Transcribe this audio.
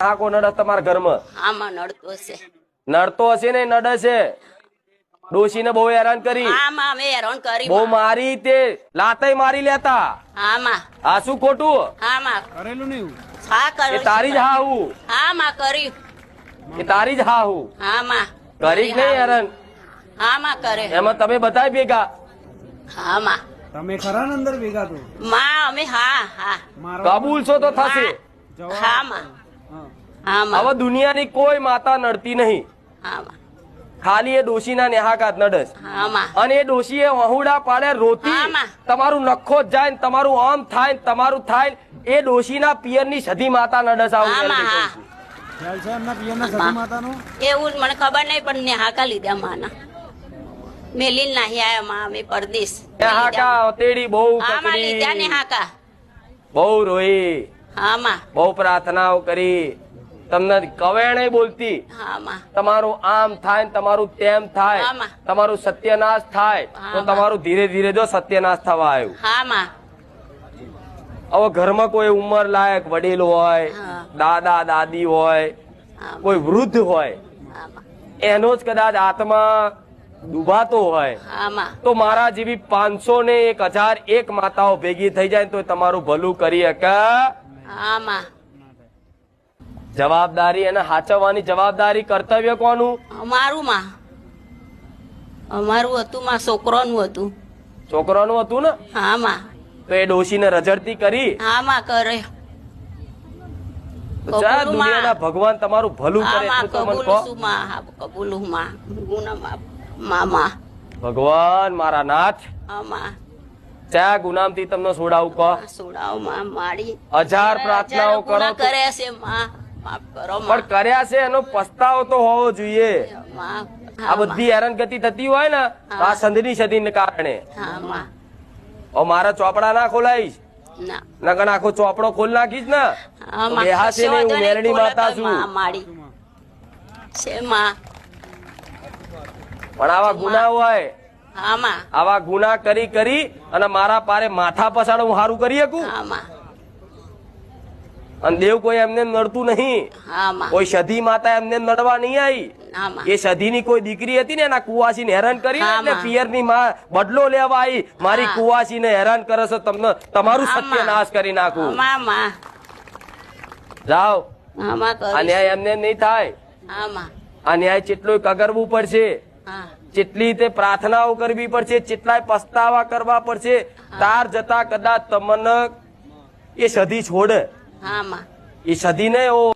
આ નડે તમારા ઘરમાં. આમાં નડતો છે. નડતો હશે ને નડે છે. ડોશીને બહુ હેરાન કરી. આમાં અમે હેરાન કરી બહુ મારી તે લાતે મારી લેતા. આમાં. આ શું ખોટું? આમાં. કરેલું નહીં હા. તારી જ હા હું આમાં કરી એ તારી જ હા હું આમાં. કરી નહીં હેરાન. આમાં કરે. એમાં તમે બધા ભેગા. આમાં. તમે ખરા અંદર ભેગા તો? માં અમે હા હા. કબૂલ છો તો થશે. હા. આમાં હવે દુનિયાની કોઈ માતા નડતી નહીં. ખાલી એ ડોશીના નેહાકાત નડસ અને એ ડોશીએ વહુડા પાડે રોતી. તમારું નખો જાય ને તમારું આમ થાય ને તમારું થાય ને એ ડોશીના પિયરની સધી માતા નડસ આવું એવું જ મને ખબર નહીં પણ નેહાકા લીધા માના. મેલીન નાહી આયા માં અમે પરદેશ. નેહાકા તેડી બહુ આમાં લીધા ને બહુ રોઈ. આમાં બહુ પ્રાર્થનાઓ કરી. તમને કવેણે બોલતી. તમારું આમ થાય તમારું તેમ થાય. તમારું સત્યનાશ થાય. તો તમારું ધીરે ધીરે જો સત્યનાશ થવા આવ્યું. હવે ઘરમાં કોઈ ઉંમર લાયક વડીલ હોય દાદા દાદી હોય કોઈ વૃદ્ધ હોય એનો જ કદાચ આત્મા ડૂબાતો હોય. તો મારા જેવી પાંચસો ને એક હજાર એક માતાઓ ભેગી થઈ જાય તો તમારું ભલું કરી શકે. જવાબદારી અને સાચવવાની જવાબદારી કર્તવ્ય કોનું? અમારું માં અમારું હતું માં છોકરોનું હતું. છોકરાનું હતું ને? આમાં તો એ ડોશીને રજડતી કરી? કરે. જા કબૂલું દુનિયાના ભગવાન તમારું ભલું કરે માં હા, માં ભગવાન મારા નાથ. ચા ગુનામથી તમને છોડાવું કહો. સોડાવમાં માડી હજાર પ્રાર્થનાઓ કરો કરે છે માં. માફ કરો પણ કર્યા છે એનો પસ્તાવો તો હોવો જોઈએ. આ બધી હેરાનગતિ થતી હોય ને આ સંધિની સદીને કારણે. મારા ચોપડા ના ખોલાઈશ. ના. આખો ચોપડો ખોલ નાખીશ ને. બેહાશે નહીં, હું ખોલો માતા છું. છે માં પણ આવા ગુના હોય. આવા ગુના કરી કરી અને મારા પારે માથા પસાડ હું સારું કરી શકું? અને દેવ કોઈ એમને નડતું નહીં. કોઈ સધી માતા એમને નડવા નહીં આવી એ સધી ની કોઈ દીકરી હતી ને એના કુવાસીને હેરાન કરી હા, એટલે માં. બદલો લેવા આવી મારી કુવાસી ને હેરાન કરે છે તમને તમારું સત્ય નાશ કરી નાખું. જાઓ. હા માં આ કરીશ. ન્યાય એમને નહીં થાય. અન્યાયમાં. જેટલું કગરવું પડશે. જેટલી તે પ્રાર્થનાઓ કરવી પડશે જેટલાય પસ્તાવા કરવા પડશે. તાર જતા કદાચ તમને એ સધી છોડે. હા માં એ સધીને ઓ